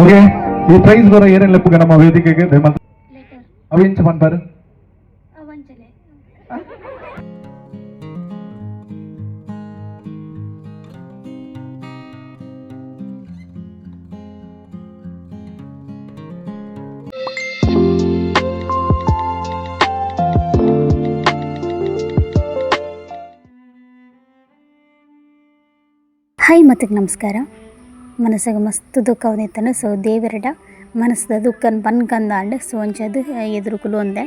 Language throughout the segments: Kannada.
ಓಕೆ ಈ ಪ್ರೈಸ್ ಬರೋ ಏನೇನು ಲೆಪ್ಪುಗೆ ನಮ್ಮ ವೇದಿಕೆಗೆ? ಲೆಟರ್ ಅವಿಂಚ ಅವಂಚಲೆ ಹಾಯ್ ಮತ್ತಿಗೆ ನಮಸ್ಕಾರ. ಮನಸ್ಸಿಗೆ ಮಸ್ತ್ ದುಃಖ ಅವನಿತ್ತನು ಸೊ ದೇವರಡ ಮನಸ್ಸದ ದುಃಖನ ಪನ್ಕಂದಾಂಡ್ ಸೊ ಒಂಚದು ಎದುರುಕುಲು ಒಂದೆ.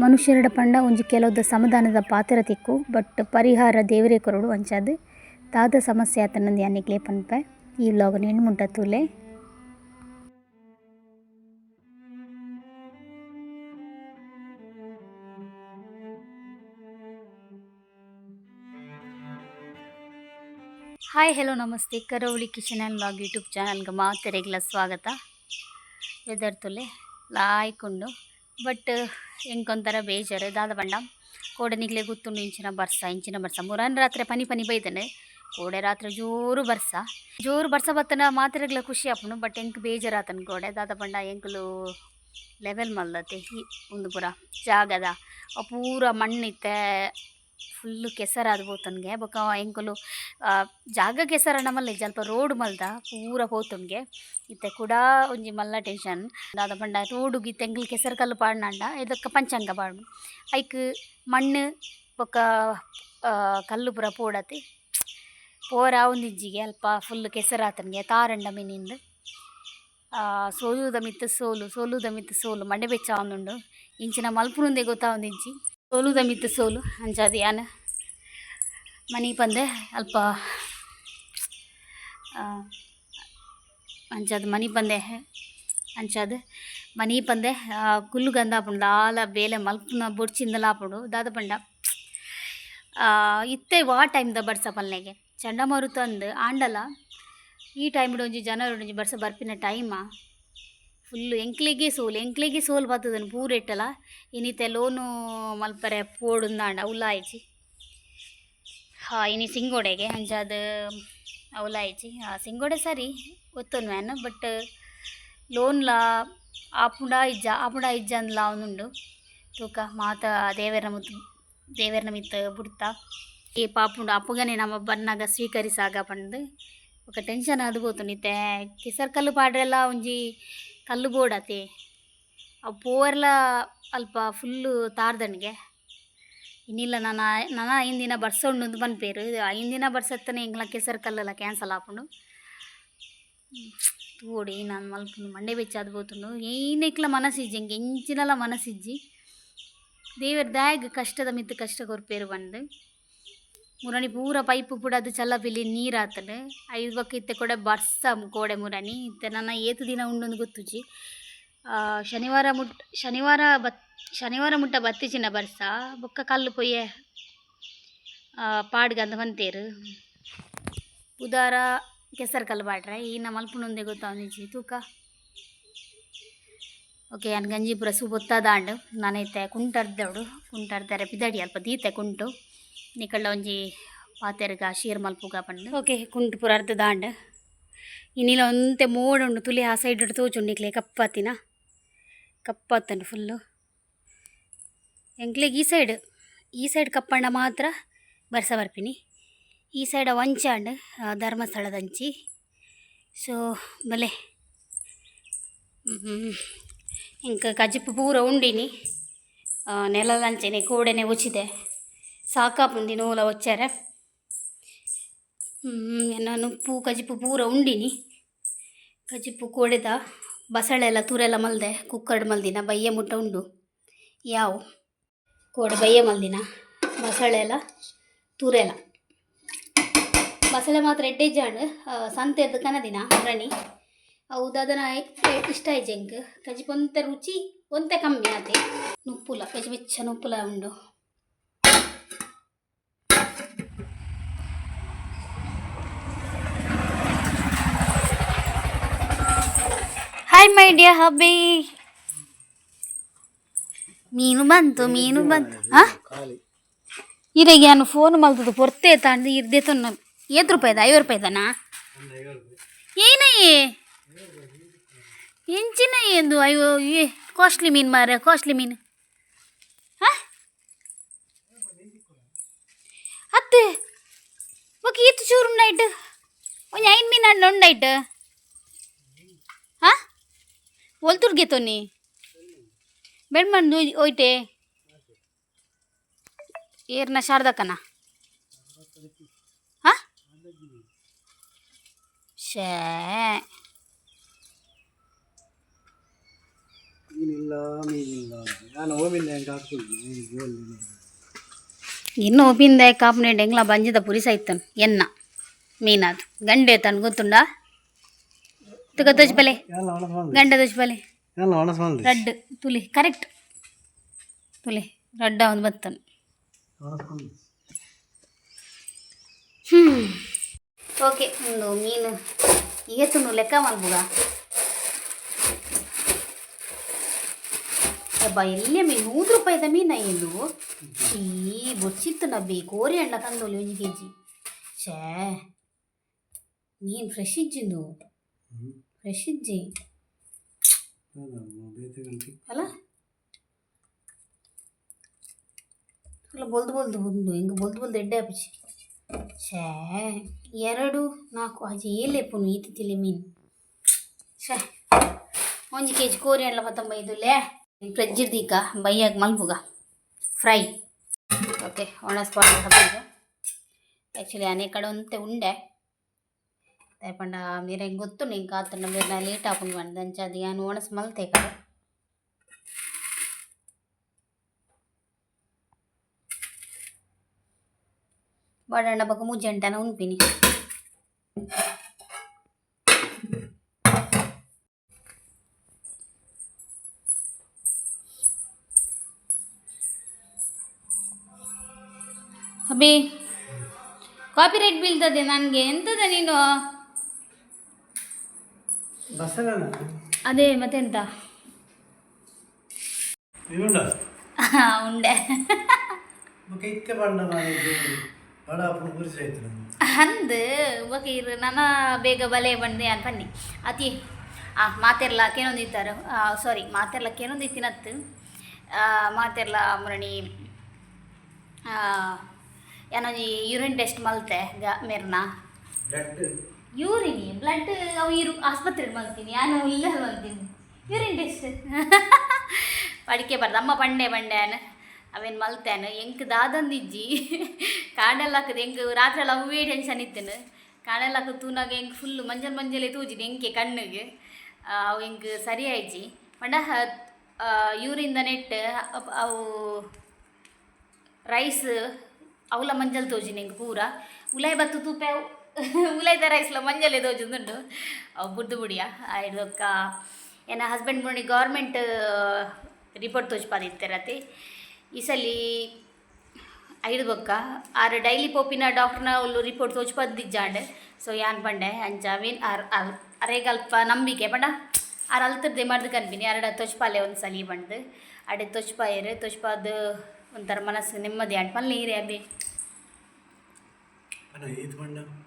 ಮನುಷ್ಯರಡ ಪಂಡ ಒಂಜಿ ಕೆಲವೊಂದು ಸಮಾಧಾನದ ಪಾತ್ರ ತಿಕ್ಕು, ಬಟ್ ಪರಿಹಾರ ದೇವರೇ ಕೊರಡು ಒಂಚದು. ತಾದ ಸಮಸ್ಯೆ ಆತನಂದು ಯಾನಿಗ್ಲೇ ಪನ್ಪೆ. ಈ ವ್ಲಾಗ್ ಮುಂಟ ತೂಲೆ ಹಾಯ್ ಹೆಲೋ ನಮಸ್ತೆ. ಕರಾವಳಿ ಕಿಶನ್ ಆ್ಯಂಡ್ ಬ್ಲಾಗ್ ಯೂಟ್ಯೂಬ್ ಚಾನಲ್ಗೆ ಮಾತೆರೆಗ್ಲ ಸ್ವಾಗತ. ವೆದರ್ ತುಲೆ ಲಾಯ್ಕೊಂಡು. ಬಟ್ ಹೆಂಗೊಂಥರ ಬೇಜಾರು. ದಾದ ಬಂಡ ಕೋಡನಿಗ್ಲೆ ಗೊತ್ತುಂಡು ಇಂಚಿನ ಬರ್ಸ ಇಂಚಿನ ಬರ್ಸ. ಮೂರನ್ ರಾತ್ರಿ ಪನಿ ಪನಿ ಬೈದನೆ. ಕೋಡೆ ರಾತ್ರಿ ಜೋರು ಬರ್ಸ. ಜೋರು ಬರ್ಸ ಬತ್ತನ ಮಾತೆರೆಗ್ಲ ಖುಷಿ ಆಪುಂಡು ಬಟ್ ಎಂಕ್ ಆತನ ಕೋಡೆ. ದಾದ ಬಂಡ ಹೆಂಗಲು ಲೆವೆಲ್ ಮಲ್ದತೆ. ಈ ಒಂದು ಪೂರ ಜಾಗದ. ಪೂರ ಮಣ್ಣಿತ್ತೆ. ಫುಲ್ಲು ಕೆಸರಾದ ಹೋತನ್ಗೆ ಬೊಕ ಎಂಕುಲು ಆ, ಜಾಗ ಕೆಸರ ನಮ್ಮಲ್ಲಿ ಸ್ವಲ್ಪ ರೋಡ್ ಮಲ್ದ ಪೂರ ಹೋತುನ್ಗೆ ಇತ್ತೆ ಕೂಡ ಒಂಜಿ ಮಲ್ಲ ಟೆನ್ಷನ್ ದಾದ ಪಂಡ ರೋಡುಗಿ ತೆಂಗ್ಲ್ ಕೆಸರು ಕಲ್ಲು ಪಾಡ್ನಂಡ ಇದಕ್ಕೆ ಪಂಚಾಂಗ ಪಾಡ್ನು ಐಕ್ ಮಣ್ಣು ಬೊಕ ಆ, ಕಲ್ಲು ಪೂರ ಪೋಡತಿ ಪೋರ ಒಂದಿಜ್ಜಿಗೆ ಅಲ್ಪ ಫುಲ್ ಕೆಸರಾತನ್ಗೆ ತಾರಂಡ ಮಿನಿಂದು ಸೋಲುದ ಮಿತ್ತು ಸೋಲು ಸೋಲುದ ಮಿತ್ತು ಸೋಲು ಮಂಡೆ ಬೆಚ್ಚ ಅವನುಂಡು ಇಂಚಿನ ಮಲ್ಪುನುಂದೆ ಗೊತ್ತಾ ಒಂದಿಂಚಿ ಸೋಲುದ ಮಿತ್ತು ಸೋಲು ಅಂಚಾದ ಯಾನ. ಮನೆಗೆ ಬಂದೆ ಅಲ್ಪ ಆ, ಮನೆಗೆ ಬಂದೆ ಅಂಜಾದ ಮನೆಗೆ ಬಂದೆ ಕುಲ್ಲು ಗಂಧ ಆಪುಂಡು ಲಾಲ ಬೇಲೆ ಮಲ್ಪುನ ಬೊಡ್ಚಿಂದಲ ಆಪುಂಡು ದಾದ ಪಂಡ. ಇತ್ತೆ ವಾ ಟೈಮ್ದ ಬಡ್ಸ ಪಲ್ನೆಗೆ ಚಂಡಮಾರುತ ಅಂದು ಆಂಡಲ. ಈ ಟೈಮ್ ಒಂಜಿ ಜನರು ಒಂಜಿ ಬರ್ಸ ಬರ್ಪಿನ ಟೈಮ ಫುಲ್ಲು ಎಂಕ್ಲಿಗೆ ಸೋಲು ಎಂಕ್ಲಿಗೆ ಸೋಲು ಬರ್ತದನು ಪೂರ ಇಟ್ಟಲ ಇನಿತೆ ಲೋನು ಮಲ್ಪರೆ ಪೋಡುಂದಾಂಡ ಉಲಾಯಿಚಿ ಹಾ ಇನಿ ಸಿಂಗೋಡೆಗೆ ಅಂಚಾದ ಅವಲಾಯಿಚಿ ಆ ಸಿಂಗೋಡೆ ಸರಿ ಗೊತ್ತೊಂದು ವ್ಯಾನ್ ಬಟ್ ಲೋನ್ಲ ಆಪುಂಡ ಇಜ್ಜ ಆಪುಂಡ ಇಜ್ಜ ಅಂದ್ಲ ಅವನುಂಡು ತೂಕ ಮಾತ ದೇವರ ಮುತ್ತು ದೇವರನ ಮಿತ್ತ ಬುಡ್ತ ಈ ಪಾಪುಂಡು ಅಪ್ಪಗನೆ ನಮ್ಮ ಬನ್ನಾಗ ಸ್ವೀಕರಿಸಾಗ ಪಂದು ఒక ಟೆನ್ಷನ್ ಅದು పోతుండితే ಕಿಸರ್ ಕಲ್ಲು ಪಾಡ್ರೆಲ್ಲ ಒಂಜಿ ಕಲ್ಲು ಬೋಡತೆ ಆ ಪೋರ್ಲ ಅಲ್ಪ ಫುಲ್ಲು ತಾರ್ದಣ್ಗೆ. ಇನ್ನಿಲ್ಲ ನಾನು ನಾನು ಐದು ದಿನ ಬರ್ಸೊಂಡು ಬಂದ್ಪೇರು ಇದು ಐದು ದಿನ ಬರ್ಸತ್ತನೇ ಇಂಗ್ಲ ಕೆಸರು ಕಲ್ಲಲ್ಲ ಕ್ಯಾನ್ಸಲ್ ಹಾಕೊಂಡು ತೋಡಿ ನಾನು ಮಲ್ಪನು ಮಂಡೆ ಬೆಚ್ಚಾದ ಬೋತುಂಡು ಏನಿಕ್ಲ ಮನಸ್ಸಿಜ್ಜಿ, ಹಂಗೆ ಎಂಚಿನಲ್ಲ ಮನಸ್ಸಿಜ್ಜಿ. ದೇವರ ದಾಯಾಗ ಕಷ್ಟದ ಮಿತ್ತು ಕಷ್ಟ ಕೊರ್ಪೇರು ಬಂದು. ಮುರಣಿ ಪೂರ ಪೈಪ್ ಕೂಡ ಅದು ಚಲ್ಲಪಿಲಿ ನೀರು ಆತನು ಐದು ಬಕ್ಕ ಇತ್ತೆ ಕೂಡ ಬರ್ಸ ಕೋಡೆ ಮುರಣಿ. ಇತ್ತೆ ನನ್ನ ಏತು ದಿನ ಉಂಡೊಂದು ಗೊತ್ತುಜಿ. ಶನಿವಾರ ಮುಟ್, ಶನಿವಾರ ಬತ್, ಶನಿವಾರ ಮುಟ್ಟ ಬತ್ತಿಚಿನ ಬರ್ಸ. ಬೊಕ್ಕ ಕಲ್ಲು ಪೊಯ್ಯೆ ಪಾಡ್ಗಂದ ಬಂತೇರು ಬುಧವಾರ ಕೆಸರು ಕಲ್ಲು ಬಾಟ್ರೆ ಈ ನಮ್ಮ ಮಲ್ಪುನೊಂದೆ ಗೊತ್ತಾವನಿಜಿ ತೂಕ. ಓಕೆ ನಾನು ಗಂಜಿಪುರ ಸು ಗೊತ್ತಾದಾಂಡು ನಾನೈತೆ ಕುಂಟರ್ದವಡು. ಕುಂಟರ್ದರೆ ಪಿದಾಡಿ ಅಲ್ಪ ದೀತೆ ಕುಂಟು. ನಿಕಳ್ಳ ಒಂಜಿ ಪಾತೆರ್ಗ ಶೀರ್ ಮಲ್ಪುಗ ಪಂಡು ಓಕೆ ಕುಂಟು ಪುರ ಅರ್ಧ ದಾಂಡ್ ಇನ್ನಿಲ ಒಂತೆ ಮೋಡ ಉಂಡು ತುಲಿ ಆ ಸೈಡ್ ತೋಚುಂಡಿಕ್ಲೆ ಕಪ್ಪತ್ತಿನ ಕಪ್ಪತ್ತಂಡು ಫುಲ್ಲು ಎಂಕ್ಲೆಗ್ ಈ ಸೈಡ್ ಈ ಸೈಡ್ ಕಪ್ಪಂಡ ಮಾತ್ರ ಬರ್ಸ ಬರ್ಪಿನಿ ಈ ಸೈಡ್ ವಂಚಾಂಡ್ ಆ, ಧರ್ಮಸ್ಥಳದ ಅಂಚಿ ಸೊ ಬಲೆ ಇಂಕ ಕಜಿಪ್ಪು ಪೂರ ಉಂಡಿನಿ ಆ, ನೆಲಲಂಚೆನೆ ಕೋಡೆನೆ ಸಾಕಾ సాకాపు నూల వచ్చారా ನಾನು ಪೂ ಕಜಿಪು ಪೂರ ಉಂಡಿನಿ. ಕಜಿಪು ಕೊಡೆದ ಬಸಳೆಲ್ಲ, ತುರೆಲ್ಲ ಮಲ್ದೆ ಕುಕ್ಕರ್ಡ್ ಮಲ್ದಿನ ಬಯ್ಯ ಮುಟ್ಟ ಉಂಡು. ಯಾವ? ಕೋಡೆ ಬಯ್ಯ ಮಲ್ದಿನ, ಬಸಳೆಲ್ಲ ತುರೆಲ ಬಸಳೆ ಮಾತ್ರ ಎಡ್ಡೆ ಜಾಂಡ್ ಸಂತೆದ ಕನದಿನ ರಾಣಿ ಅವು ದಾದನ ಇಷ್ಟ ಆಯ್ತು ಹೆಂಗೆ ಕಜಿಪು ಒಂತೆ ರುಚಿ, ಒಂತೆ ಕಮ್ಮಿ ಆತೆ. ನುಪ್ಪುಲ ಕಜಿ ಬೆಚ್ಚ ನುಪ್ಪುಲ ಉಂಡು. ಹಾಯ್ ಮೈ ಡಿಯರ್ ಹಬ್ಬಿ ಮೀನು ಬಂತು ಮೀನು ಬಂತು. ಹಾ? ಇದಾಗ ನಾನು ಫೋನ್ ಮಲ್ತದ್ದು ಪೊರ್ತೆ ತಾಂಡು ಇರ್ದೇತ ಏತ್ ರೂಪಾಯಿದ ಐವತ್ತು ರೂಪಾಯಿದನಾ ಏನಯ್ಯೇ? ಹೆಂಚಿನ ಎಂದು ಅಯ್ಯೋ ಏ ಕಾಸ್ಟ್ಲಿ ಮೀನು ಮಾರ ಕಾಸ್ಟ್ಲಿ ಮೀನು. ಹಾ? ಅತ್ತೆ ಓಕೆ ಈತು ಚೂರು ನೈಟ್ ಒಂಜಿ ಐನ್ ಮೀನು ಅಣ್ಣ ಉಂಡೈಟ್ ಒಲ್ತುರ್ಗೆ ತೊನ್ನಿ ಬೆಣ್ಮಂದು ಹೋಯ್ತೆ ಏರ್ನ ಶಾರದಕ್ಕನ? ಹಾಂ? ಶೇ. ಮೀನಿಲ್ಲ ಮೀನಿಲ್ಲ. ನಾನು ಹೋಮಿಲ್ಲ ಹೆಂಗೆ ಹಾಕ್ತೀನಿ? ಇನ್ನು ಒಬ್ಬಿಂದ ಕಾಪುನೆ ಎಂಗ್ಲ ಬಂಜಿದ ಪುರಿಸ ಇತ್ತನು ಎನ್ನ ಮೀನಾದು. ಗಂಡೆ ತನ್ ಗೊತ್ತುಂಡ? ತುಗ ದೊಜ್ಬಲೆ ಬಲೆ. ಗಂಡ ದೊಜ್ಬಲೆ ಬಲೆ. ರಡ್ ತುಲಿ ಕರೆಕ್ಟ್. ತುಲಿ ರಡ್ಡ ಒಂದು ಬತ್ತನು. ಹ್ಞೂ ಓಕೆ ಒಂದು ಮೀನು. ಈಗ ತುನು ಲೆಕ್ಕ ಮಾಡ್ಬೋದ? ಅಬ್ಬಾ ಎಲ್ಲೇ ಮೀನು ನೂರು ರೂಪಾಯಿದ ಮೀನ ಎಂದು ಈ ಬೊಚ್ಚಿತ್ತು ನಬ್ಬಿ ಕೋರಿ ಹಣ್ಣ ತಂದೋಲಿ ಒಂದು ಕೆ ಜಿ ಛೇ ಮೀನು ಫ್ರೆಶ್ ಇಜ್ಜಿಂದು ಫ್ರೆಶ್ ಇಜ್ಜಿ ಅಲ್ಲ? ಅಲ್ಲ ಬೊಲ್ದು ಬೊಲ್ದು ಒಂದು ಹಿಂಗೆ ಬೊಲ್ದು ಬೊಲ್ದು ಎಡ್ಡೆ ಹಪ್ಪಿಸಿ ಶೇ ಎರಡು ನಾಲ್ಕು ಅಜಿ ಏಲೆಪ್ಪುನು ಈತಿ ತಿಳಿ ಮೀನು. ಶೇ ಒಂಜಿ ಕೆ ಜಿ ಕೋರಿ ಎಲ್ಲ ಮತ್ತೊಂಬೈದುಲೆ ಪ್ರಜ್ಜಿರ್ದೀಕ ಬೈಯಾಗ ಮಲ್ಬುಗ ಫ್ರೈ. ಓಕೆ ಒಣ ಸ್ಪಾಟ್ ಹಾಕಿದ್ದು ಆ್ಯಕ್ಚುಲಿ ಅನೇಕ ಕಡೆ ಒಂತೆ ಉಂಡೆ. ಏಪಂಡ ಮೀರೆಗೆ ಗೊತ್ತು ನಿಂಗೆ ಕಾತನ ಬೇರೆ ನಾ ಲೇಟ್ ಹಾಕೊಂಡು ಮಾಡ್ದಂಚ ಅದು ಏನು ಒಣಸ್ ಮಲ್ತೆ ಕಡೆ ಬಡಣ್ಣ ಬಕ ಮುಜ್ಜಂಟನ ಉಣ್ಪಿನಿ ಅಬಿ ಕಾಪಿ ರೈಟ್ ಬೀಳ್ತದೆ ನನಗೆ ಎಂತದ ನೀನು ಗುರಿಸಿ ಆಯ್ತು ಉಂಡೆ? ಅಂದು ಒಕೀರ್ ನನ್ನ ಬೇಗ ಬಲೆ ಬಂದೆ ಅಂತ ಬನ್ನಿ. ಅತಿ ಆ ಮಾತೆರ್ಲ ಕೇನೊಂದಿತ್ತಾರ ಸಾರಿ ಮಾತೆರ್ಲ ಕೇನೊಂದಿತ್ತಿನತ್ತು ಮಾತೆರ್ಲ ಮುರಣಿ ಏನೋ ಯೂರಿನ್ ಟೆಸ್ಟ್ ಮಲ್ತೆ ಗ ಮೇರ್ನ? ಯೂರಿನ್ ಬ್ಲಡ್ ಅವು ಇರು, ಆಸ್ಪತ್ರೆಗೆ ಮಲ್ತೀನಿ ನಾನು ಇಲ್ಲ ಮಲ್ತೀನಿ ಯೂರಿನ್ ಟೆಸ್ಟ್ ಪಡಿಕೆ ಬರ್ದು, ಅಮ್ಮ ಪಂಡೆ ಬಂಡ್ಯಾನ ಅವೇನು ಮಲ್ತೇನ ಎಂಕ್ ದಾದಂದಿಜ್ಜಿ ಕಾಡೆಲ್ಲ ಹಾಕದು ಎಂಕ್ ರಾತ್ರಿ ಎಲ್ಲ ಅವೇ ಟೆನ್ಷನ್ ಇತ್ತೇನು. ಕಾಡೆಲ್ಲ ಹಾಕದು, ತೂನಾಗ ಹೆಂಗೆ ಫುಲ್ಲು ಮಂಜಲ್ ಮಂಜಲೆ ತೂಜಿನಿ ಎಂಕೆ ಕಣ್ಣಿಗೆ. ಅವು ಎಂಕ್ ಸರಿ ಆಯ್ಜಿ ಪಂಡ ಯೂರಿಂದ ನೆಟ್ ಅವು ರೈಸ್ ಅವಲ ಮಂಜಲ್ ತೋಜಿನಿ ಎಂಕ್ ಪೂರ. ಉಲೈ ಬತ್ತು ತೂಪೆ ಉಲಾಯ್ದ ರೈಸ್ಲ ಮಂಜಲೆ ತೋಜುಂದುಂಡು ಅವು ಬುಡ್ದು ಬುಡಿಯ. ಇದಕ್ಕ ಏನ ಹಸ್ಬೆಂಡ್ ಮುನಿ ಗೌರ್ಮೆಂಟ್ ರಿಪೋರ್ಟ್ ತೋಜ್ಪಾದಿತ್ತರತಿ ಈ ಸಲಿ ಐದು ಬೊಕ್ಕ. ಆರ್ ಡೈಲಿ ಪೋಪಿನ ಡಾಕ್ಟರ್ನ ಅವ್ಲು ರಿಪೋರ್ಟ್ ತೋಜ್ಪದ್ದಿಜ್ಜಾಂಡ್ ಸೊ, ಯಾನ್ ಪಂಡೆ, ಅಂಚ ಮೀನ್ ಆರ್ ಅಲ್ ಅರೆಗಲ್ಪ ನಂಬಿಕೆ. ಪಂಡ, ಆರು ಅಲ್ತರ್ದೆ ಮಾಡ್ದು ಕನ್ಪಿನಿ ಎರಡು ತೊಚ್ಪಾಲೆ ಒಂದು ಸಲಿ ಬಂದು ಅಡೆ ತೊಚ್ಪಾಯರು ತೊಚ್ಪಾದ ಒಂಥರ ಮನಸ್ಸು ನೆಮ್ಮದಿ ಆಡ್ ಪಲ್ಲೆ ಇರೇ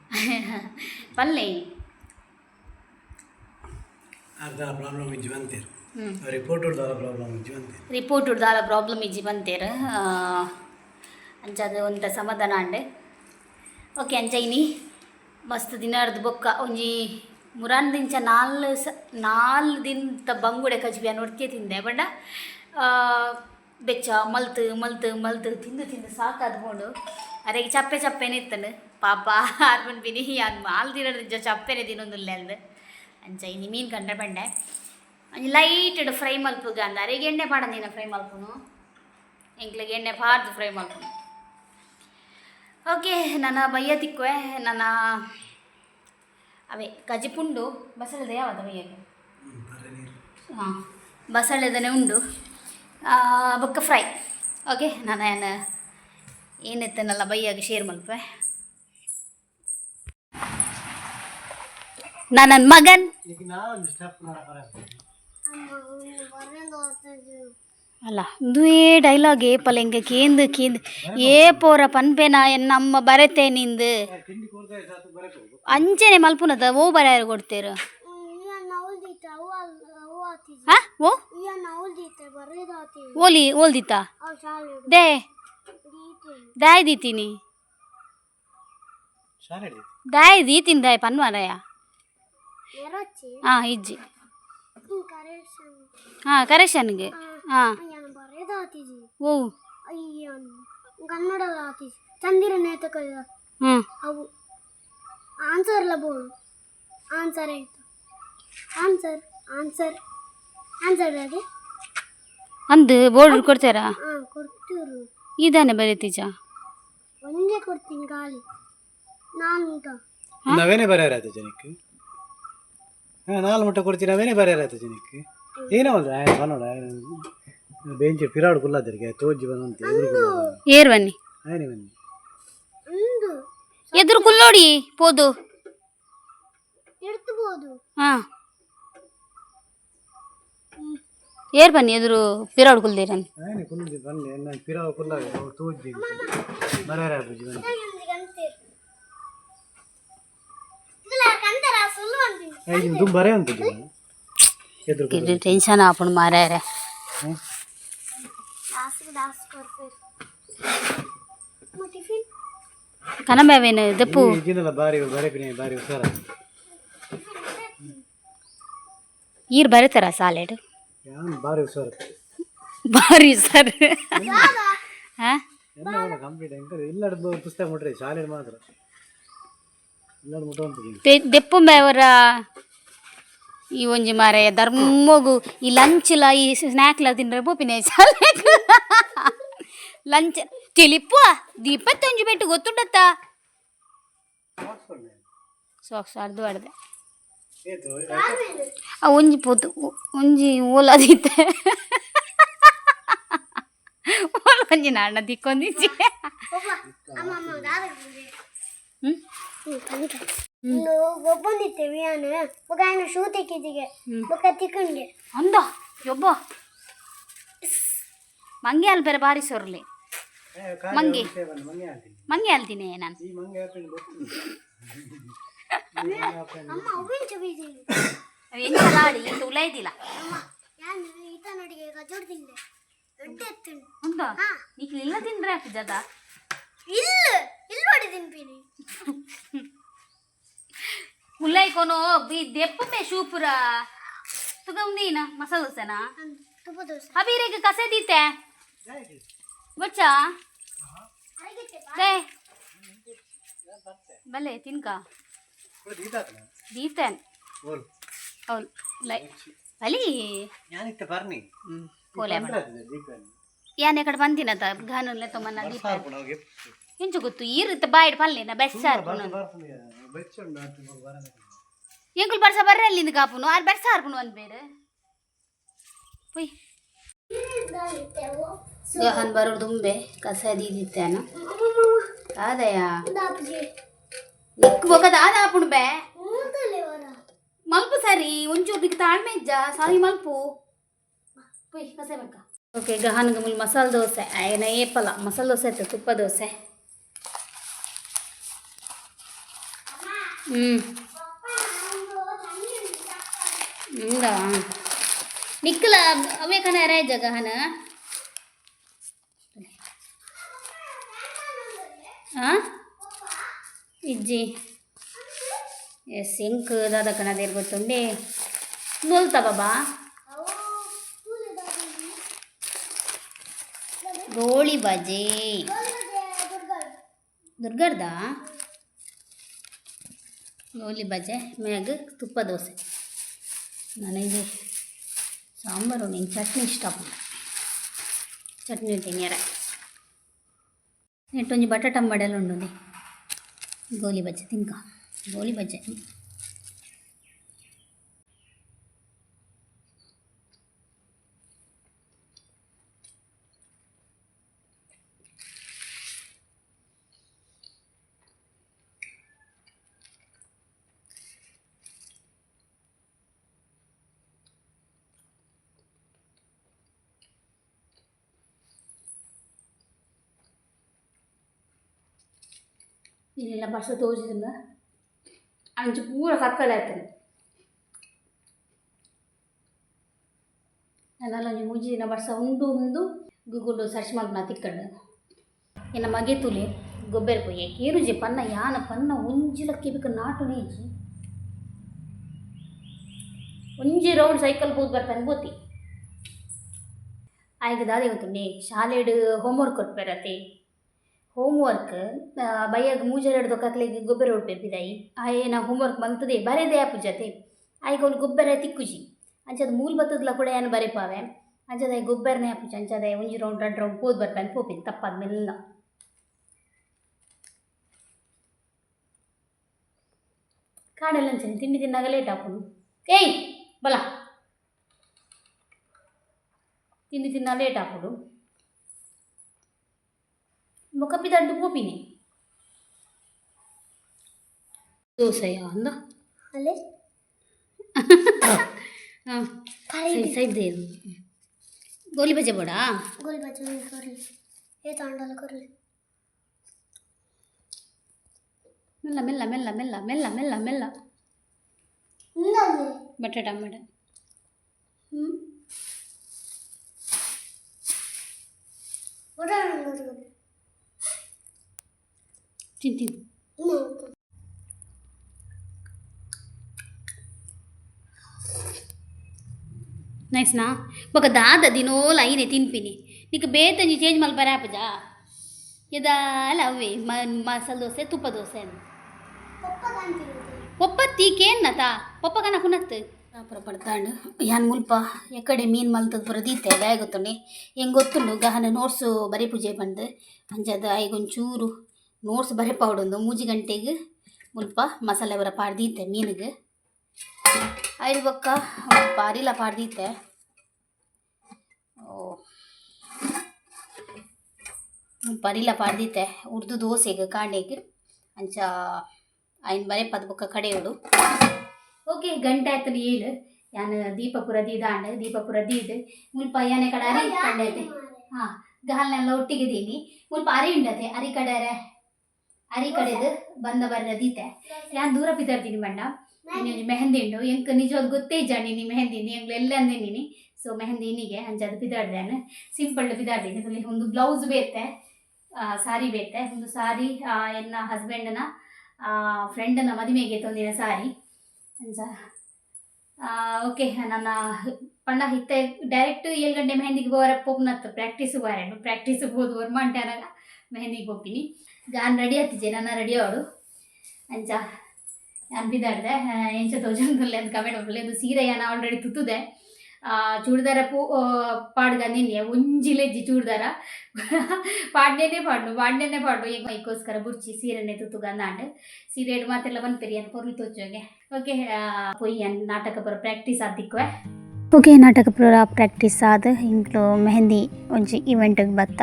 ಬಂಡ ಪಲ್ಲೆ. ಅರ್ಧ ಪ್ರಾಬ್ಲಮ್ ಇಜ್ಜಿ ಬಂತೀರಿ ರಿಪೋರ್ಟ್ ಉಡ್ದಾಲ ಪ್ರಾಬ್ಲಮ್ ಇಜ್ಜಿ ಬಂತೀರಿ ರಿಪೋರ್ಟ್ ಉಡ್ದಾಲ ಪ್ರಾಬ್ಲಮ್ ಇಜ್ಜಿ ಬಂತೇರ ಅಂಚಾದ ಒಂದ ಸಮಾಧಾನ ಅಂಡೆ ಓಕೆ ಅಂಚೈನಿ ಮಸ್ತ್ ದಿನ ಅರ್ಧ ಬೊಕ್ಕ. ಒಂಜಿ ಮುರಾನ್ ದಿಂಚ ನಾಲ್ ಸ ನಾಲ್ ದಿನ ಬಂಗುಡೆ ಕಜ್ಬಿಯ ನೋಡ್ತೀಯ ತಿಂದೆ ಬಣ್ಣ. ಬೆಚ್ಚ ಮಲ್ತು ಮಲ್ತು ಮಲ್ತು ತಿಂದು ತಿಂದು ಸಾಕಾದ್ಕೊಂಡು ಅರೆಗೆ ಚಪ್ಪೆ ಚಪ್ಪೆನೆ ಇತ್ತನು ಪಾಪ ಆರ್ಮನ್ ಬಿನಿ ಅದು ಮಾಲ್ ನಿಜ ಚಪ್ಪೆನೆ ತಿನ್ನೊಂದಿಲ್ಲ ಅಂಚ ಇನ್ನು ಮೀನು ಕಂಡ್ರೆ ಬಂಡೆ. ಲೈಟ್ ಇಡು ಫ್ರೈ ಮಲ್ಪುಗ ಅಂದ. ಅರೆಗೆ ಎಣ್ಣೆ ಪಾಡಂದಿನ ಫ್ರೈ ಮಲ್ಪುನು? ಎಂಕ್ಲಿಗೆ ಎಣ್ಣೆ ಪಾಡ್ದು ಫ್ರೈ ಮಲ್ಪುನು. ಓಕೆ ನನ್ನ ಬಯ್ಯ ತಿಕ್ಕುವೆ ನನ್ನ ಅವೇ ಕಜಿಪುಂಡು ಬಸಳೆದ ಯಾವ್ದು ಬಯ್ಯಕ್ಕೆ. ಹಾಂ ಬಸಳೆದನೆ ಉಂಡು. ಬೊಕ್ಕ ಫ್ರೈ ಓಕೆ ನಾನು ಏನು ಏನಿತ್ತನಲ್ಲ ಬೈಯಾಗ ಶೇರ್ ಮಲ್ಪೆ ನನ್ನ ಮಗನ್. ಈಗ ನಾವೊಂದು ಸ್ಟೆಪ್ ನೋಡ ಅಲ್ಲ ದುವೇ ಡೈಲಾಗ್ ಏಪಲ್ಲ ಹಿಂಗೆ ಕೇಂದು ಕೇಂದು. ಏ ಪೋರ ಪನ್ಪೆನ ಎನ್ನಮ್ಮ ಬರತೆ ನಿಂದು. ತಿಂಡಿ ಕೊಡ್ತಾ ಇತ್ತು ಬರಬೇಕು ಅಂಚೆನೆ ಮಲ್ಪುನದ ಓ ಬರ ಕೊಡ್ತೇರು ದೀತೆ ಅವು ಅಲ್ಲ ಅವು ಆತಿಜಿ ಹಾ ಓ ಈಗ ನಾವು ದೀತೆ ಬರೋದು ಆತಿವಿ ಓಲಿ ಓಲ್ದಿತ್ತ ಅವು ಶಾಲೆ ದೇ. ದೀತೆ ದಾಯ್ ದೀತೀನಿ. ಶಾಲೆ ಹಿಡಿದು ದಾಯ್ ದೀತಿನ ದಾಯ್ ಪನ್ವಾರಯ್ಯ ಎರೊಚ್ಚಿ ಹಾಂ ಇಜ್ಜಿ. ಹಾಂ ಕರೆಕ್ಷನ್ಗೆ ಹಾಂ. ಓ. ಕನ್ನಡ ಚಂದಿರ ನೇತಕ ಹ್ಞೂ ಅವು. ಲ ಬೋಳು. ಆನ್ಸರ್ ಆಯಿತು ಆನ್ಸರ್ ಆನ್ಸರ್ ಆನ್ಸರ್ ಅದೇ ಅಂದು ಬೋರ್ಡ್ ಕೊಡ್ತಾರಾ ಹಾಂ ಕೊಡ್ತೀರು ಇದಾನೆ ಬರೀತೀಜ ಒಂದೇ ಕೊಡ್ತೀನಿ ಗಾಳಿ ನಾನು ಊಟ ನಾವೇನೇ ಬರೆಯರಾಯ್ತು ಜನಕ್ಕೆ ಹಾಂ ನಾಲ್ಕು ಮುಟ್ಟ ಕೊಡ್ತೀನಿ ನಾವೇನೇ ಬರೆಯರಾಯ್ತು ಜನಕ್ಕೆ ಏನೋ ಒಂದು ಆಯ್ತು ಬನ್ನೋಡ ಬೆಂಚಿ ಪಿರಾಡು ಕುಲ್ಲಾದರಿಗೆ ತೋಜಿ ಬಂದಂತೆ ಎದುರು ಏರ್ ಬನ್ನಿ ಆಯ್ನೆ ಬನ್ನಿ ಒಂದು ಎದುರು ಕುಲ್ಲೋಡಿ ಪೋದು ಎಡ್ತಬೋದು ಹಾಂ ಏರ್ ಬನ್ನಿ ಎದುರು ಪಿರಾವ್ಡ್ ಕುಲ್ದಿರನ್ ಇದು ಟೆನ್ಷನ್ ಆಪಣ ಮಾರ್ಯಾರೆ ಕನಬೇವೇನು ದಪ್ಪು ಈರು ಬರುತ್ತಾರ ಸಾಲೆಡ್ ಬಾರಿ ಹುಷಾರ ಬಾರಿ ಸರ್ ಹಾಂ ಎಲ್ಲ ಕಂಪ್ಲೀಟ್ ಹೆಂಗೆ ಎಲ್ಲರ ಪುಸ್ತಕ ಮುಟ್ರಿ ಶಾಲೆ ಮಾತ್ರ ಎಲ್ಲರೂ ಮುಟ್ಟುವಂಥದ್ದು ದೆಪ್ಪು ಮೇವರ ಈ ಒಂಜಿ ಮಾರೆ ಧರ್ಮಗು ಈ ಲಂಚ್ಲ ಈ ಸ್ನ್ಯಾಕ್ಲ ತಿನ್ರೆ ಪೋಪಿನ ಶಾಲೆ ಲಂಚ್ ತಿಳಿಪ್ಪು ದೀಪತ್ತೊಂಜಿ ಬೆಟ್ಟು ಗೊತ್ತುಂಡತ್ತ ಸಾಕ್ಸ್ ಅರ್ದು ಅಡ್ದೆ ಏತು ಉಂಜಿ ಒಂಜಿ ಪೋತು ಒಂಜಿ ಓಲ ದೀತೆ ಓಲ ಒಂಜಿ ನಾಣ್ಣ ದಿಕ್ಕೊಂದಿಜ್ಜಿ ಒಬ್ಬಂದಿತ್ತೇವಿ ನಾನು ಶೂ ಅಂದ? ಬೇರೆ ಬಾರಿ ಸೊರ್ಲಿ. ಮಂಗಿ. ಮಂಗಿ ಅಲ್ತೀನಿ ನಾನು. ಅಮ್ಮ ಅವ್ವಿನ ಉಲೈದಿಲ್ಲ ಅಮ್ಮ ಯಾನ್ ಹಾ. ಇಲ್ಲ ತಿಂದ್ರೆ ಹಾಕಿ ಜದ? ಇಲ್ಲ ಇಲ್ಲಿ ನೋಡಿ ತಿನ್ಪಿನಿ. ಬಿ ದೆಪ್ಪೆ ಶೂಪುರ ತುಗಮ್ದೀನ ಮಸಾಲ ದೋಸೆನ? ತುಪ್ಪ ದೋಸೆ. ಕಸೆ ದೀತೆ ಬಚ್ಚ ದೇ ಬಲೆ ತಿನ್ಕ. దీతాన్ అవును అలి యాన్ ఇక్కడ బందిన గానులే తొమ్మన్న దీపాన్ ಇಂಚು ಗೊತ್ತು ಈ ರೀತಿ ಬಾಯಿಡ್ ಪಲ್ಲೇನ ಬೆಡ್ಸಾರ್ ಎಂಕುಲ್ ಬರ್ಸ ಬರ್ರೆ ಅಲ್ಲಿಂದ ಕಾಪುನು ಆರ್ ಬೆಡ್ಸಾರ್ಪುನು ಒಂದ್ ಬೇರೆ. ಪೊಯ್. ದೇಹನ್ ಬರೋದು ಕಸ ದೀದಿತ್ತೇನ. ಆದಯಾ. ఒక దాదాపుడు బే మలుపు సరి ఉంచూరు నీకు తాళమేజ్జ సారి మలుపు ఓకే గహానగములు మసాలా దోశ ఆయన ఏపల మసాలా దోశ అయితే తుప్ప దోశ ఉందా నిక్కల అవే కానీ ఎరాయిజ్జ గహన ఆ ಇಜ್ಜಿ ಎಸ್ ಎಂಕ್ ದಾದ ಕಣದೇರು ಗೊತ್ತುಂಡೆ ನೋಲ್ತಾ ಬಾಬಾ ಗೋಳಿ ಬಜೆ ದುರ್ಗಡ್ದ ಗೋಳಿ ಬಜೆ ಮ್ಯಾಗ ತುಪ್ಪ ದೋಸೆ ನನಗೆ ಸಾಂಬಾರು ನೀನು ಚಟ್ನಿ ಇಷ್ಟಪ್ಪ ಚಟ್ನಿ ತಿನ್ಯಾರ ನೆಟ್ಟೊಂಜಿ ಬಟಾಟ ಮಡೆಲ್ಲ ಉಂಡು गोली बचत इनका गोली बचत ಇದೆಲ್ಲ ಬರ್ಸ ತೋರಿಸಿದ್ರ ಅಂಚು ಪೂರ ಕಕ್ಕಲೆ ಆಯ್ತು ಚಾನಲ್ ಒಂಜಿ ಮೂಜಿ ಬಸ್ಸ ಉಂಡು ಉಂದು ಗೂಗಲ್ ಸರ್ಚ್ ನಾ ತಿಕ್ಕಂಡು ಇನ್ನು ಮಗೆ ತುಲಿ ಗೊಬ್ಬರ ಪೊಯ್ಯ ಕೇರುಜಿ ಪನ್ನ ಯಾನ ಪನ್ನ ಒಂಜಿಲಕ್ಕೆ ಬೇಕು ನಾಟು ನೀಜಿ ಒಂಜಿ ರೌಂಡ್ ಸೈಕಲ್ ಹೋಗಿ ಬರ್ತಾನೆ ಬೋತಿ ಆಯ್ಕೆ ದಾದೆ ಗೊತ್ತಿ ಶಾಲೆಡ್ ಹೋಮ್ವರ್ಕ್ ಕೊಟ್ಬೇರತ್ತೆ ಹೋಮ್ವರ್ಕ್ ಬೈಯಾಗ ಮೂಜೆರಡು ದೊಕ್ಕಕ್ಲಿಗೆ ಗೊಬ್ಬರ ಹೊಡ್ಬೇಪಿದಾಯಿ ಆಯೆ ಆಯೇನ ಹೋಮ್ವರ್ಕ್ ಮಲ್ತದೆ ಬರೆದೆ ಆಪು ಜತೆ. ಆಯ್ಕೆ ಅವ್ನು ಗೊಬ್ಬರ ತಿಕ್ಕುಜಿ. ಅಂಚದ ಮೂಲ ಬತ್ತದ್ಲ ಕೂಡ ಏನು ಬರೆಪಾವೆ ಅಂಚದ ಗೊಬ್ಬರನೇ ಆಪುಜಿ ಅಂಚದ ಒಂಜಿ ರೌಂಡ್ ಎರಡು ರೌಂಡ್ ಹೋದ್ ಬರ್ತಾನೆ, ಪೋಪಿನ್, ತಪ್ಪಾದ ಮೆಲ್ಲ. ಕಾಡೆಲ್ಲ ಅಂಚನೆ ತಿಂಡಿ ತಿನ್ನಾಗ ಲೇಟ್ ಹಾಕೋದು ಏಯ್, ಬಲ. ತಿಂಡಿ ತಿನ್ನ ಲೇಟ್ ಹಾಕೋದು ఒకప్పి దండు పోపిని దోసయా అందా అలే సైడ్ సైడ్ దేరు గోలి బజ్జ పోడా గోలి బజ్జ కొర్రి ఏ తాండాల కొర్రి మెల్ల మెల్ల మెల్ల మెల్ల మెల్ల మెల్ల మెల్ల బటాటా మేడం ఉడాలి ತಿಂತಿದ್ದು ನೈಸ್ನಾ ಬೊಕ ದಾದ ದಿನೋಲ ಲೈನೆ ತಿನ್ಪಿನಿ ನಿಕ್ ಬೇತಂಜಿ ಚೇಂಜ್ ಮಲ್ ಬರಾಪಜ ಎದಾಲ ಅವೇ ಮಸಾಲೆ ದೋಸೆ ತುಪ್ಪ ದೋಸೆ ಒಪ್ಪ ತೀಕೇನ್ ನತಾ ಒಪ್ಪ ಕನ ಕುನತ್ತು ಪಾಪರ ಪಡ್ತಾಂಡು ಯಾನ್ ಮುಲ್ಪ ಎಕಡೆ ಮೀನ್ ಮಲ್ತದ ಪುರ ದೀತೆ ಗಾಯ ಗೊತ್ತುಂಡೆ ಹೆಂಗೆ ಗೊತ್ತುಂಡು ಗಹನ ನೋಟ್ಸು ಬರೀ ಪೂಜೆ ಬಂದು ಅಂಜದ ಐಗೊಂಚೂರು ನೋಟ್ಸ್ ಬರೆ ಒಂದು ಮೂಜಿ ಗಂಟೆಗೆ ಮುಲ್ಪ ಮಸಾಲೆ ಬರ ಪಾಡ್ದೀತೆ ಮೀನಿಗೆ. ಐದು ಬೊಕ್ಕ ಪಾರಿಲ್ಲ ಅರಿಲ ಪಾಡ್ದೀತೆ. ಓ. ಪರಿಲ ಪಾಡ್ದೀತೆ. ಉರ್ದು ದೋಸೆಗೆ ಕಾಂಡೆಗೆ. ಅಂಚ ಐನ್ ಬರೆ ಪದ ಬೊಕ್ಕ ಕಡೆಯೋಡು ಓಕೆ ಗಂಟೆ ಆಯ್ತು ಏಳು. ಯಾನ್ ದೀಪಪುರ ದೀಪ ದೀಪಪುರ ದೀದ್. ಮುಲ್ಪ ಯಾನೆ ಕಡೆ ಅರಿ ಕಂಡೈತೆ. ಹಾಂ ಗಾಲ್ನೆಲ್ಲ ಒಟ್ಟಿಗೆ ದೀನಿ ಮುಲ್ಪ ಅರಿ ಉಂಡತೆ ಅರಿ ಕಡೆರೆ ಅರಿ ಕಡೆದು ಬಂದ ಬರ್ರ ದೀತೆ ಯಾನ್ ದೂರ ಪಿತರ್ತೀನಿ ಬಂಡ ನೀನು ಮೆಹಂದಿ ಉಂಡು. ಎಂಕ್ ನಿಜವಾದ ಗೊತ್ತೇ ಜಾಣಿ ನೀನು ಮೆಹಂದಿ? ಎಂಗ್ಲು ಎಲ್ಲ ಅಂದೇನಿ ಸೊ ಮೆಹಂದಿ ಇನ್ನಿಗೆ ಅಂಚದು ಪಿದಾಡ್ದೇನೆ ಸಿಂಪಲ್ ಪಿದಾಡ್ತೀನಿ ತುಲಿ ಒಂದು ಬ್ಲೌಸ್ ಬೇತೆ ಸಾರಿ ಬೇತೆ. ಒಂದು ಸಾರಿ ಎನ್ನ ಹಸ್ಬೆಂಡನ ಫ್ರೆಂಡನ ಮದುವೆಗೆ ತಂದಿನ ಸಾರಿ ಅಂಚ ಓಕೆ ನನ್ನ ಪಂಡ ಹಿತ್ತೆ ಡೈರೆಕ್ಟ್ ಏಳು ಗಂಟೆ ಮೆಹಂದಿಗೆ ಬೋರಪ್ಪ ಪೋಪ್ನತ್ತು ಪ್ರಾಕ್ಟೀಸ್ ಬಾರೇನು ಪ್ರಾಕ್ಟೀಸ್ ವರ್ಮಾಂಟೆ ಅನ್ನಾಗ ಮೆಹಂದಿಗೆ ಹೋಗ್ತೀನಿ. ನಾನು ರೆಡಿ ಆಗ್ತಿದ್ದೆ ನನ್ನ ರೆಡಿ ಅವಳು. ಅಂಚ, ನಾನು ಬಿದ್ದಾಡಿದೆ ಎಂಚ ತೋಜಂದುಲ್ಲೆ ಅಂತ ಕಮೆಂಟ್ ಮಾಡ್ಕೊಳ್ಳಿ ಅದು ಸೀರೆಯ ನಾ ಆಲ್ರೆಡಿ ತುತ್ತದೆ. ಚೂಡಿದಾರ ಪೂ ಪಾಡ್ಗ ನಿನ್ನೆ ಒಂಜಿಲೆಜ್ಜಿ ಚೂಡಿದಾರ. ಪಾಡ್ನೇನೆ ಪಾಡು ಪಾಡ್ನೇನೆ ಪಾಡು ಈಗ ಮೈಕೋಸ್ಕರ ಬುರ್ಚಿ ಸೀರೆನೆ ತುತ್ತುಗ ಅಂದಾಂಡ್ ಸೀರೆ ಮಾತೆಲ್ಲ ಬಂದು ಪೆರಿಯನ್ ಪೊರ್ಲು ತೋಚೋಗೆ ಓಕೆ ಪೊಯ್ ಅನ್ ನಾಟಕ ಪೂರ ಪ್ರಾಕ್ಟೀಸ್ ಆದಿಕ್ವೆ ಓಕೆ, ನಾಟಕ ಪೂರ ಪ್ರಾಕ್ಟೀಸ್ ಆದ. ಇಂಕ್ಲು ಮೆಹಂದಿ ಒಂಜಿ ಇವೆಂಟಿಗೆ ಬತ್ತ.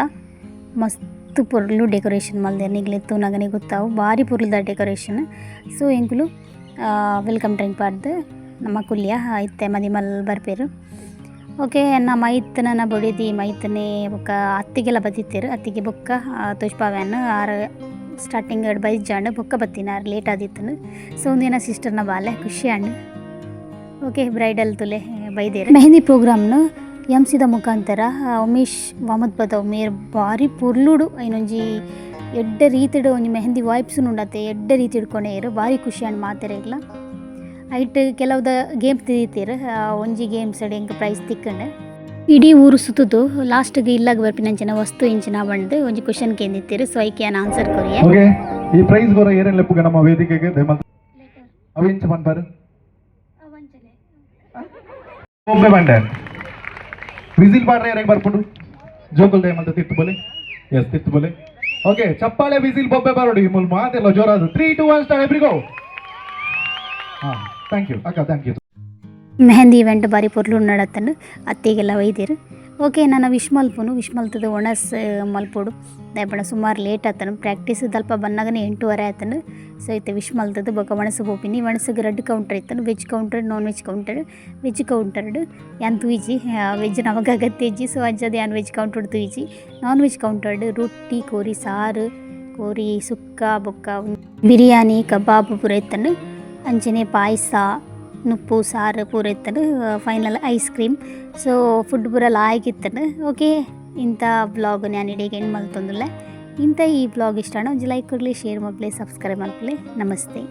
ಮಸ್ತ್. ಪೊರ್ಲು ಡೆಕೋರೇಷನ್ ಮಲ್ದೆ, ನಿಗ್ಲೆತ್ತು ನಗನೆ ಗೊತ್ತಾವು, ಭಾರಿ ಪೊರ್ಲುದ ಡೆಕೋರೇಷನ್. ಸೊ, ಎಂಕುಲು ವೆಲ್ಕಮ್ ಡ್ರಿಂಕ್ ಪಾಡ್ದು ನಮ್ಮ ಕುಲ್ಯ, ಇತ್ತೆ ಮದಿ ಮಲ್ ಬರ್ಪೇರು. ಓಕೆ ನಮ್ಮ ಮೈತನ ಬೊಡಿದಿ, ಮೈತನೆ ಬೊಕ್ಕ ಅತ್ತಿಗೆಲ್ಲ ಬತ್ತಿತ್ತೇರು ಅತ್ತಿಗೆ ಬೊಕ್ಕ ತುಷ್ಪಾವ್ಯಾನ್, ಆರು ಸ್ಟಾರ್ಟಿಂಗ್ ಎರಡು ಬೈದು ಜಾಂಡು ಬೊಕ್ಕ ಬತ್ತಿನ ಆರು ಲೇಟ್ ಆದಿತ್ತನು. ಸೊ, ಒಂದಿನ ಸಿಸ್ಟರ್ನ ಬಾಲೆ ಖುಷಿ ಅಂಡು ಓಕೆ ಬ್ರೈಡಲ್ ತುಲೆ ಬೈದೇರು. ಮೆಹಂದಿ ಪ್ರೋಗ್ರಾಮ್ನು ಎಂಸಿದ ಮುಖಾಂತರ ಉಮೇಶ್ ಮೊಹಮ್ಮದ್ ಬದವ್ ಮೇರ್ ಭಾರಿ ಪುರ್ಲುಡು ಐನೊಂಜಿ ಎಡ್ಡ ರೀತಿಡು ಒಂಜಿ ಮೆಹಂದಿ ವಾಯ್ಪ್ಸು ಉಂಡತೆ ಎಡ್ಡ ರೀತಿ ಇಡ್ಕೊಂಡೇರು ಭಾರಿ ಖುಷಿ ಅಂಡ್ ಮಾತೆರೆ ಇಲ್ಲ ಐಟ್ ಕೆಲವುದ ಗೇಮ್ಸ್ ತಿದೀತೀರು ಒಂಜಿ ಗೇಮ್ಸ್ ಅಡಿ ಎಂಕ್ ಪ್ರೈಸ್ ತಿಕ್ಕಂಡು. ಇಡೀ ಊರು ಸುತ್ತುದು ಲಾಸ್ಟ್ಗೆ ಇಲ್ಲಾಗ ಬರ್ಪಿನಂಚಿನ ವಸ್ತು ಇಂಚಿನ ಬಂದು ಒಂಜಿ ಕ್ವಶನ್ ಕೇಂದಿತ್ತೀರು ಸೊ ಐಕೆ ನಾನು ಆನ್ಸರ್ ಕೊರಿಯೆ. ಓಕೆ ಈ ಪ್ರೈಸ್ ಬರೋ ಏನೇನು ಲೆಪ್ಪುಗೆ ನಮ್ಮ ವೇದಿಕೆಗೆ? ದಯಮಾಡಿ ಅವಿಂಚ ಬಂದ್ ಬಾರು ಒಮ್ಮೆ ಬಂಡೆ ವಿಸಿಲ್ ಬಾಡ್ರೆ ಯಾರಿಗೆ ಬರ್ಕೊಂಡು? ಜೋಕುಲ್ ದಯಮಂತ ತಿತ್ತು ಬೋಲೆ? ಎಸ್ ತಿತ್ತು ಬೋಲೆ. ಓಕೆ ಚಪ್ಪಾಳೆ ವಿಸಿಲ್ ಬೊಬ್ಬೆ ಬರೋಡಿ ಮುಲ್ ಮಾತೆಲ್ಲ ಜೋರಾದು ತ್ರೀ ಟು ಒನ್ ಸ್ಟಾರ್ ಎಬ್ರಿಗೋ ಹಾಂ ಥ್ಯಾಂಕ್ ಯು ಅಕ್ಕ ಥ್ಯಾಂಕ್ ಯು ಮೆಹಂದಿ ಇವೆಂಟ್ ಬಾರಿ ಪೊರ್ಲು ನಡತ್ತನು ಅತ್ತಿಗೆಲ್ಲ ಒಯ್ದಿರು. ಓಕೆ ನಾನು ವಿಶ್ ಮಲ್ಪುನು ವಿಶ್ ಮಲ್ತದ ಒಣಸ್ ಮಲ್ಪುಡು. ದಯಪಡ ಸುಮಾರು ಲೇಟ್ ಆತನು. ಪ್ರಾಕ್ಟೀಸ್ ದಲ್ಪ ಬಂದಾಗನೇ ಎಂಟೂವರೆ ಆತನು. ಸೊ ಐತೆ ವಿಶ್ ಮಲ್ತದ ಬೊಕ ಒಣಸು ಹೋಗಿನಿ ಒಣಸಿಗೆ red counter ಇತ್ತನು. Veg counter non veg counter veg ಕೌಂಟರ್ಡ್ ಯಾನ್ ತುಯಿಜಿ ವೆಜ್ ನಮಗೆ ಅಗತ್ಯಜ್ಜಿ ಸೊ ಅಜ್ಜದ ಯಾನ್ ವೆಜ್ ಕೌಂಟರ್ ತುಯಿಜಿ ನಾನ್ ವೆಜ್ ಕೌಂಟರ್ಡ್ ರೊಟ್ಟಿ, ಕೋರಿ, ಸಾರು, ಕೋರಿ, ಸುಕ್ಕ, ಬೊಕ್ಕ, ಬಿರಿಯಾನಿ, ಕಬಾಬ್ ಪೂರ ಇತ್ತನು. ಅಂಚನೆ ಪಾಯಸ, ನುಪ್ಪು, ಸಾರು ಪೂರ ಇತ್ತನು. Final ice cream so food ಪೂರ ಲಾಯ್ಕಿತ್ತನು ಓಕೆ ಇಂಥ ಬ್ಲಾಗ್ ನಾನು ಇಡೀಗೆ ಏನು ಮಲ್ತೊಂದಿಲ್ಲ? ಇಂಥ ಈ ಬ್ಲಾಗ್ ಇಷ್ಟ ಒಂಜಿ ಲೈಕ್ ಕೊಡಲಿ ಶೇರ್ ಮಾಡಲಿ ಸಬ್ಸ್ಕ್ರೈಬ್ ಮಾಡಲಿ ನಮಸ್ತೆ.